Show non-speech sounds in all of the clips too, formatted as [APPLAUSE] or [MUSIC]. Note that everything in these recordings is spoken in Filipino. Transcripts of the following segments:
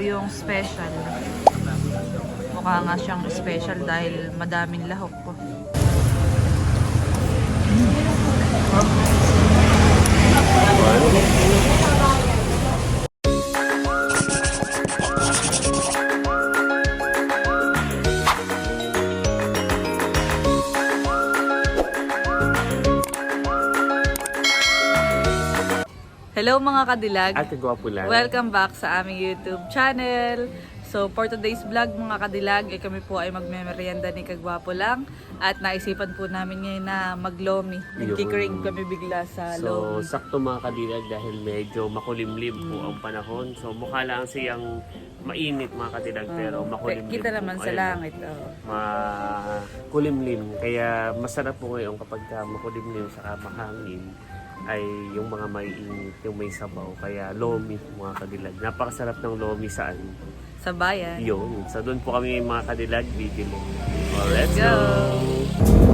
yung special. Mukha nga siyang special dahil madaming lahok po. Hello mga kadilag! At kagwapo lang. Welcome back sa aming YouTube channel. So for today's vlog mga kadilag, eh, kami po ay magmemeryenda ni Kagwapo lang at naisipan po namin ngayon na maglomi. Nagkikring kami bigla sa So, lomi. sakto mga kadilag dahil medyo makulimlim po Mm. ang panahon. So, mukha lang siyang mainit mga kadilag pero makulimlim Kita po. naman sa Ayun, langit. Oh. Makulimlim. Kaya masarap po ngayon kapag ka makulimlim sa mahangin ay yung mga maiinit, yung may sabaw. Kaya lomi mga kadilag. Napakasarap ng lomi saan? Sa bayan. Yun. So, doon po kami mga kadilag bibili. Oh, let's Go! go!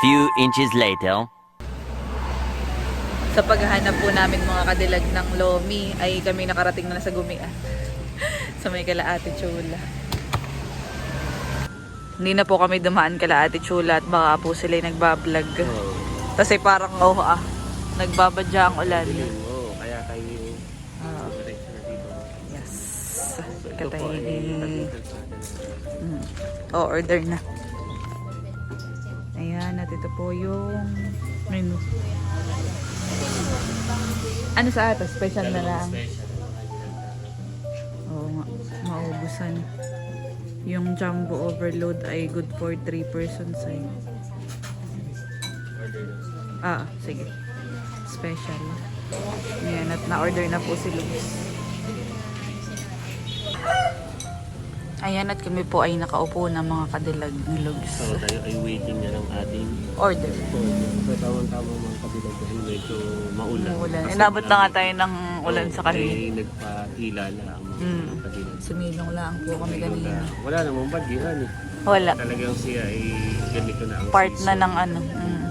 Few inches later. Sa paghahanap po namin mga kadilag ng lomi ay kami nakarating na sa gumian. [LAUGHS] sa may kala Ate Chula. Hindi na po kami dumaan kala Ate Chula at baka po sila nagbablog. Oh. Kasi parang oh ah, nagbabadya ang ulan. Oo. Kaya kayo yes. So, ito Katay. po ay tabi-tabi natin. Mm. Oh, order na. Ayan, at ito po yung menu. Ano sa ata? Special na lang. Oo nga, maubusan. Yung jumbo overload ay good for 3 persons ay. Ah, sige. Special. Ayan, at na-order na po si Luz. Ayan, at kami po ay nakaupo na mga kadilag Luz. So tayo ay waiting na ng ating Order. order. So tamang-tama mga kabilang dahil medyo maulan. Ulan. Kasi Inabot na nga tayo ng ulan sa kanina. Ay nagpahila lang ang mga Mm. kabilang. Sumilong lang po kami kanina. Wala namang bagihan eh. Wala. Talagang siya ay ganito na ang Part na ng ano. Mm.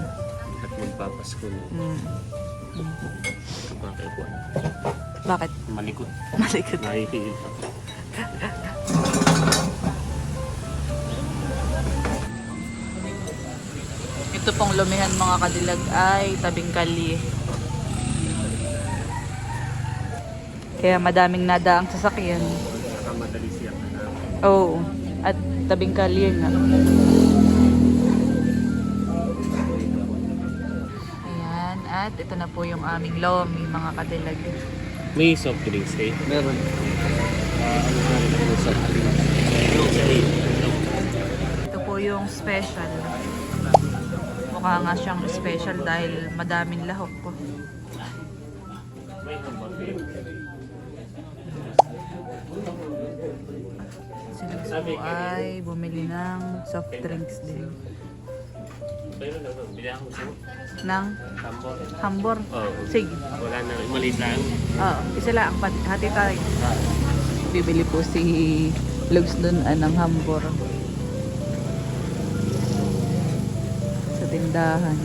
At magpapasko na. Mm. Bakit? Bakit? Malikot. [LAUGHS] Malikot. Nahihiil ako. [LAUGHS] Ito pong lumihan mga kadilag ay tabing kalye. Kaya madaming nadaang sasakyan. Saka madali siya na Oo. At tabing kalye nga. Ayan. At ito na po yung aming lomi mga kadilag. May soft drinks eh. Meron. Uh, ano nga rin soft drinks? Ito po yung special. Mukha nga siyang special dahil madaming lahok hamburger. Sila po ay bumili ng soft drinks din. Pero ano, bili ako sa Ng tambor. hambor. Oo. Sige. Wala na, maliit lang. Oo, isa lang. Hati tayo. Bibili po si Lugs doon ah, ng hambor. Sa tindahan.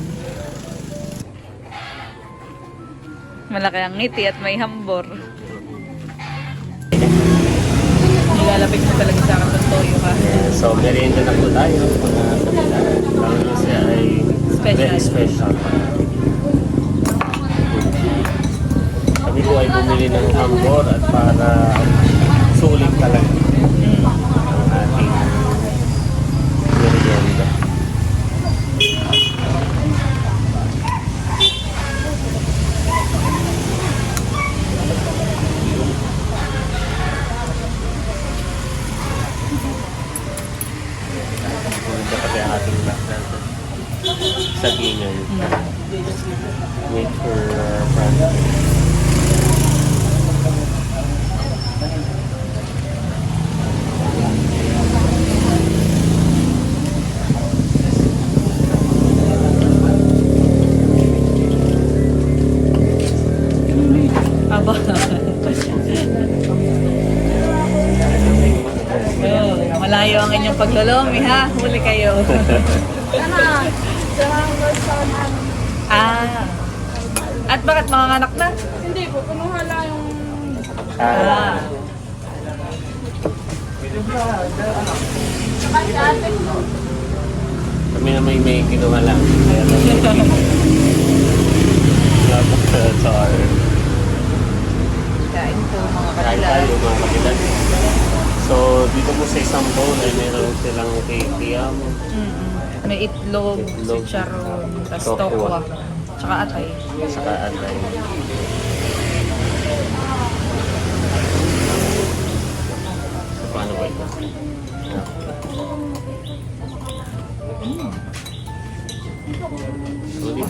Malaki ang ngiti at may hambor. Nilalapit mo talaga sa akin ng toyo ka. So, merienda na po tayo. Mga. Ang siya ay Special. Very special. Kami po ay bumili ng hambor at para sulit talaga Mm. Inyong paglolomi ha. Huli kayo. [LAUGHS] ah. At bakit mga anak na? Hindi po, kinuha lang yung Ah, kami na may may kinuha lang. Kaya lang. Sorry. Kain po mga Kain kanila. tayo mga kapitan. So, dito po sa isang bowl ay meron silang kikiyam. Mm-mm. May itlog, Itlog. chicharon, tas Tokwa. tokwa, tsaka atay. Saka atay. So, paano ba ito? Sulit.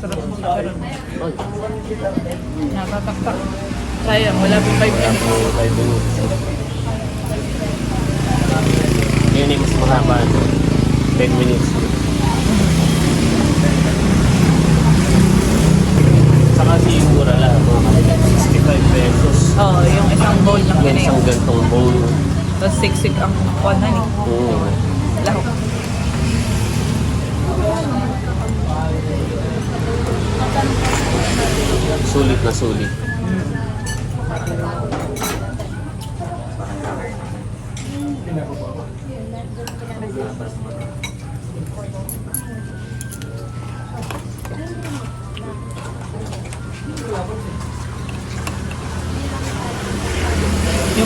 Sarap ng chicharon. Sayang, wala pong 5 Kaya minutes. po tayo dun. Yun yung mas mahaba. no? 10 minutes. Saka si mura lang mga kapatid. 65 pesos. Oo, oh, yung isang bowl ng Yung ganyan. isang gantong bowl. Tapos siksik ang kuwanan eh. Mm. Lahok. Sulit na sulit. Yung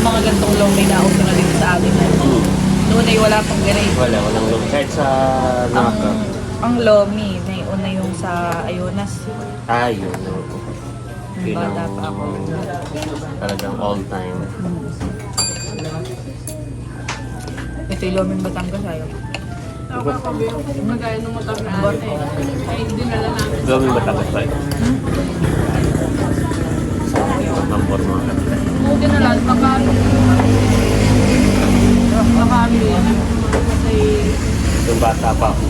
mga gantong lomi na uso na dito sa amin. Mm. Noon ay wala pang ganito. Wala, walang loob. Kahit sa Ang, Naka. ang lomi, may una yung sa Ayunas. Ah, yun. Yun bata ang pa ako. talagang all time. Ito yung loming Batangas ayaw. ako kami yung kagaya ng motor na ate. Ay, dinala namin. Gawin ba tapos ba? Number mga kapatid. Kung dinala, baka baka kasi Yung bata pa ako,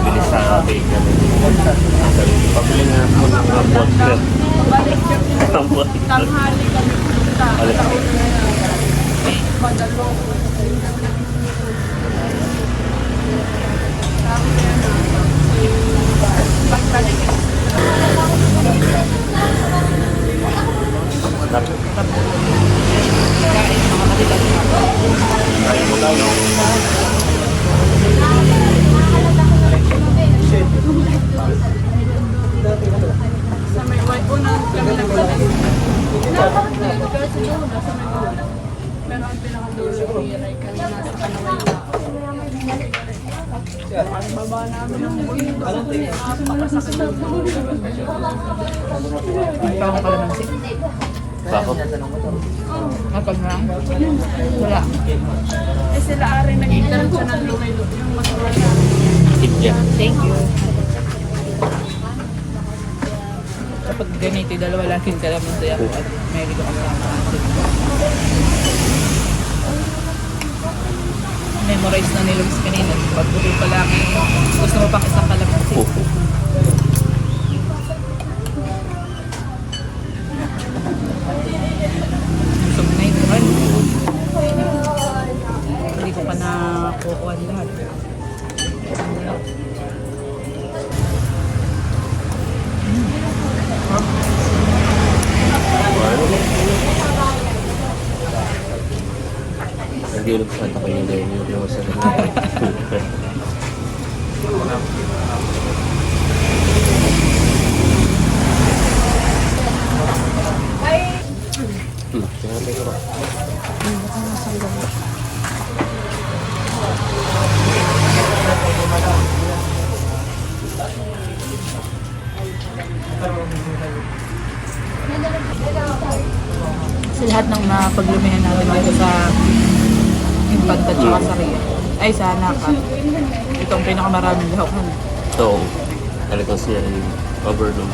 bilis sa bakery. Pabili nga ako ng mga botlet. balik siya Ang botlet. tanghali kami punta. Madalo. Pagbalik Kain mga kadilag. sa may white po na kami nagpalit. Pinakalit na ito kasi doon na sa may dulo. Pero ang pinakadulo ko yun ay kami nasa kanaway na. Ang baba namin window. Napakasakit ng kalamansi. Bakit? Kapag na. Wala. Eh sila aring nag-iglan siya ng yung. Kidya. Thank you. Kapag ganito, dalawa lang yung kalamansi ako at meron ko kasama. Memorize na ni Luis kanina. Pag tuloy pa lang, gusto mo pang isang kalamansi. Pupo. Hindi lang at ako yung dahil yung yung sa Hmm, sinabi ko ba? Sa lahat ng mga paglumihan natin dito sa Infanta tsaka sa Ria. Ay, sa Naka. Ito ang pinakamaraming lahukan. So, talagang siya ay overload.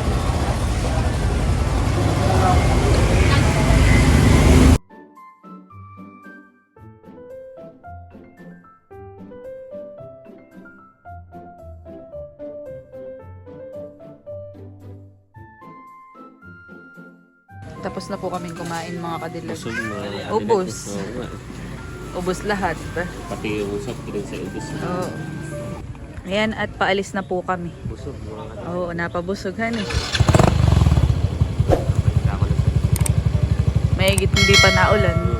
Tapos na po kaming kumain mga kadilag. Busog na. Ubos. Ubus lahat. Pati yung soft drink sa ubos. Oo. Ayan, at paalis na po kami. Busog Oo, napabusughan eh. Tama na siya. May hindi pa naulan.